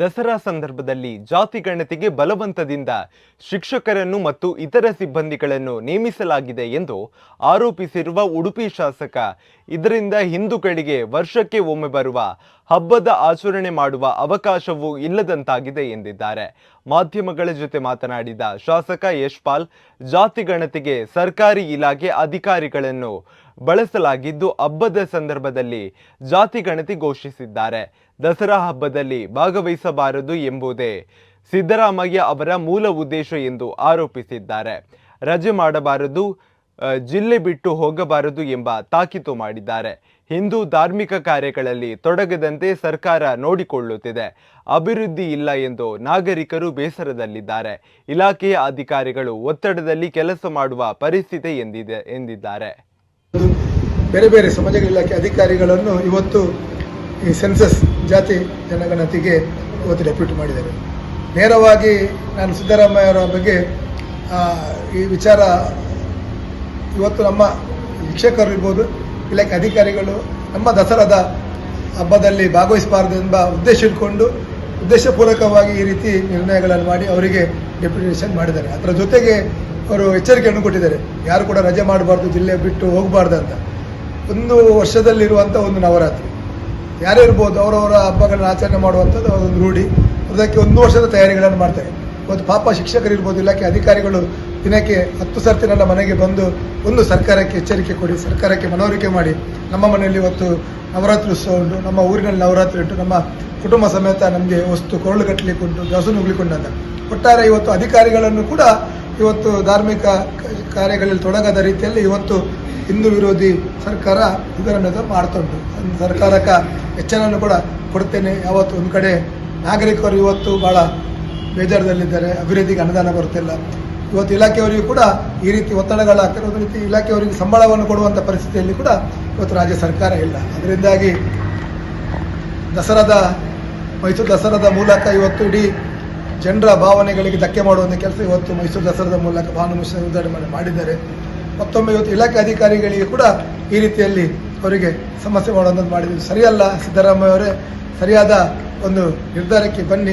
ದಸರಾ ಸಂದರ್ಭದಲ್ಲಿ ಜಾತಿ ಗಣತಿಗೆ ಬಲವಂತದಿಂದ ಶಿಕ್ಷಕರನ್ನು ಮತ್ತು ಇತರ ಸಿಬ್ಬಂದಿಗಳನ್ನು ನೇಮಿಸಲಾಗಿದೆ ಎಂದು ಆರೋಪಿಸಿರುವ ಉಡುಪಿ ಶಾಸಕ, ಇದರಿಂದ ಹಿಂದೂಗಳಿಗೆ ವರ್ಷಕ್ಕೆ ಒಮ್ಮೆ ಬರುವ ಹಬ್ಬದ ಆಚರಣೆ ಮಾಡುವ ಅವಕಾಶವೂ ಇಲ್ಲದಂತಾಗಿದೆ ಎಂದಿದ್ದಾರೆ. ಮಾಧ್ಯಮಗಳ ಜೊತೆ ಮಾತನಾಡಿದ ಶಾಸಕ ಯಶ್ಪಾಲ್, ಜಾತಿ ಗಣತಿಗೆ ಸರ್ಕಾರಿ ಇಲಾಖೆ ಅಧಿಕಾರಿಗಳನ್ನು ಬಳಸಲಾಗಿದ್ದು ಹಬ್ಬದ ಸಂದರ್ಭದಲ್ಲಿ ಜಾತಿ ಗಣತಿ ಘೋಷಿಸಿದ್ದಾರೆ. ದಸರಾ ಹಬ್ಬದಲ್ಲಿ ಭಾಗವಹಿಸಬಾರದು ಎಂಬುದೇ ಸಿದ್ದರಾಮಯ್ಯ ಅವರ ಮೂಲ ಉದ್ದೇಶ ಎಂದು ಆರೋಪಿಸಿದ್ದಾರೆ. ರಜೆ ಮಾಡಬಾರದು ಜಿಲ್ಲೆ ಬಿಟ್ಟು ಹೋಗಬಾರದು ಎಂಬ ತಾಕೀತು ಮಾಡಿದ್ದಾರೆ. ಹಿಂದೂ ಧಾರ್ಮಿಕ ಕಾರ್ಯಗಳಲ್ಲಿ ತೊಡಗದಂತೆ ಸರ್ಕಾರ ನೋಡಿಕೊಳ್ಳುತ್ತಿದೆ. ಅಭಿವೃದ್ಧಿ ಇಲ್ಲ ಎಂದು ನಾಗರಿಕರು ಬೇಸರದಲ್ಲಿದ್ದಾರೆ. ಇಲಾಖೆಯ ಅಧಿಕಾರಿಗಳು ಒತ್ತಡದಲ್ಲಿ ಕೆಲಸ ಮಾಡುವ ಪರಿಸ್ಥಿತಿ ಎಂದಿದೆ, ಎಂದಿದ್ದಾರೆ. ಬೇರೆ ಬೇರೆ ಸಮಾಜ ಇಲಾಖೆ ಅಧಿಕಾರಿಗಳನ್ನು ಇವತ್ತು ಈ ಸೆನ್ಸಸ್ ಜಾತಿ ಜನಗಣತಿಗೆ ಇವತ್ತು ಡೆಪ್ಯೂಟ್ ಮಾಡಿದ್ದಾರೆ. ನೇರವಾಗಿ ನಾನು ಸಿದ್ದರಾಮಯ್ಯ ಅವರ ಬಗ್ಗೆ ಈ ವಿಚಾರ ಇವತ್ತು ನಮ್ಮ ಶಿಕ್ಷಕರು ಇರ್ಬೋದು, ಇಲಾಖೆ ಅಧಿಕಾರಿಗಳು ನಮ್ಮ ದಸರಾದ ಹಬ್ಬದಲ್ಲಿ ಭಾಗವಹಿಸಬಾರದು ಎಂಬ ಉದ್ದೇಶ ಇಟ್ಕೊಂಡು, ಉದ್ದೇಶಪೂರ್ವಕವಾಗಿ ಈ ರೀತಿ ನಿರ್ಣಯಗಳನ್ನು ಮಾಡಿ ಅವರಿಗೆ ಡೆಪ್ಯುಟೇಷನ್ ಮಾಡಿದ್ದಾರೆ. ಅದರ ಜೊತೆಗೆ ಅವರು ಎಚ್ಚರಿಕೆಯನ್ನು ಕೊಟ್ಟಿದ್ದಾರೆ. ಯಾರು ಕೂಡ ರಜೆ ಮಾಡಬಾರ್ದು, ಜಿಲ್ಲೆ ಬಿಟ್ಟು ಹೋಗಬಾರ್ದು ಅಂತ ಒಂದು ವರ್ಷದಲ್ಲಿರುವಂಥ ಒಂದು ನವರಾತ್ರಿ. ಯಾರೇ ಇರ್ಬೋದು, ಅವರವರ ಹಬ್ಬಗಳನ್ನ ಆಚರಣೆ ಮಾಡುವಂಥದ್ದು ಒಂದು ರೂಢಿ. ಅದಕ್ಕೆ ಒಂದು ವರ್ಷದ ತಯಾರಿಗಳನ್ನು ಮಾಡ್ತಾರೆ. ಒಂದು ಪಾಪ ಶಿಕ್ಷಕರು ಇರ್ಬೋದು, ಇಲಾಖೆ ಅಧಿಕಾರಿಗಳು ದಿನಕ್ಕೆ ಹತ್ತು ಸರ್ತಿ ನನ್ನ ಮನೆಗೆ ಬಂದು ಒಂದು ಸರ್ಕಾರಕ್ಕೆ ಎಚ್ಚರಿಕೆ ಕೊಡಿ, ಸರ್ಕಾರಕ್ಕೆ ಮನವರಿಕೆ ಮಾಡಿ. ನಮ್ಮ ಮನೆಯಲ್ಲಿ ಇವತ್ತು ನವರಾತ್ರಿ ಉತ್ಸವ ಉಂಟು, ನಮ್ಮ ಊರಿನಲ್ಲಿ ನವರಾತ್ರಿ ಉಂಟು, ನಮ್ಮ ಕುಟುಂಬ ಸಮೇತ ನಮಗೆ ವಸ್ತು ಕೊರಳು ಕಟ್ಟಲಿಕ್ಕುಂಟು ಗಸು ನುಗ್ಲಿಕ್ಕೆ ಅಂತ ಒಟ್ಟಾರೆ ಇವತ್ತು ಅಧಿಕಾರಿಗಳನ್ನು ಕೂಡ ಇವತ್ತು ಧಾರ್ಮಿಕ ಕಾರ್ಯಗಳಲ್ಲಿ ತೊಡಗದ ರೀತಿಯಲ್ಲಿ ಇವತ್ತು ಹಿಂದೂ ವಿರೋಧಿ ಸರ್ಕಾರ ಇದನ್ನು ಮಾಡ್ತಾ ಉಂಟು ಸರ್ಕಾರಕ್ಕೆ ಕೂಡ ಕೊಡ್ತೇನೆ. ಯಾವತ್ತು ಒಂದು ಕಡೆ ನಾಗರಿಕರು ಇವತ್ತು ಭಾಳ ಬೇಜಾರದಲ್ಲಿದ್ದಾರೆ. ಅಭಿವೃದ್ಧಿಗೆ ಅನುದಾನ ಬರುತ್ತಿಲ್ಲ. ಇವತ್ತು ಇಲಾಖೆಯವರಿಗೂ ಕೂಡ ಈ ರೀತಿ ಒತ್ತಡಗಳಾಗ್ತಾರೆ. ಒಂದು ರೀತಿ ಇಲಾಖೆಯವರಿಗೆ ಸಂಬಳವನ್ನು ಕೊಡುವಂಥ ಪರಿಸ್ಥಿತಿಯಲ್ಲಿ ಕೂಡ ಇವತ್ತು ರಾಜ್ಯ ಸರ್ಕಾರ ಇಲ್ಲ. ಅದರಿಂದಾಗಿ ದಸರಾದ ಮೈಸೂರು ದಸರಾದ ಮೂಲಕ ಇವತ್ತು ಇಡೀ ಜನರ ಭಾವನೆಗಳಿಗೆ ಧಕ್ಕೆ ಮಾಡುವಂಥ ಕೆಲಸ ಇವತ್ತು ಮೈಸೂರು ದಸರಾದ ಮೂಲಕ ಭಾನುಮಿಶ್ರ ಉದ್ಘಾಟನೆ ಮಾಡಿದ್ದಾರೆ. ಮತ್ತೊಮ್ಮೆ ಇವತ್ತು ಇಲಾಖೆ ಅಧಿಕಾರಿಗಳಿಗೆ ಕೂಡ ಈ ರೀತಿಯಲ್ಲಿ ಅವರಿಗೆ ಸಮಸ್ಯೆ ಮಾಡುವಂಥದ್ದು ಮಾಡಿದ್ದು ಸರಿಯಲ್ಲ ಸಿದ್ದರಾಮಯ್ಯ ಅವರೇ, ಸರಿಯಾದ ಒಂದು ನಿರ್ಧಾರಕ್ಕೆ ಬನ್ನಿ.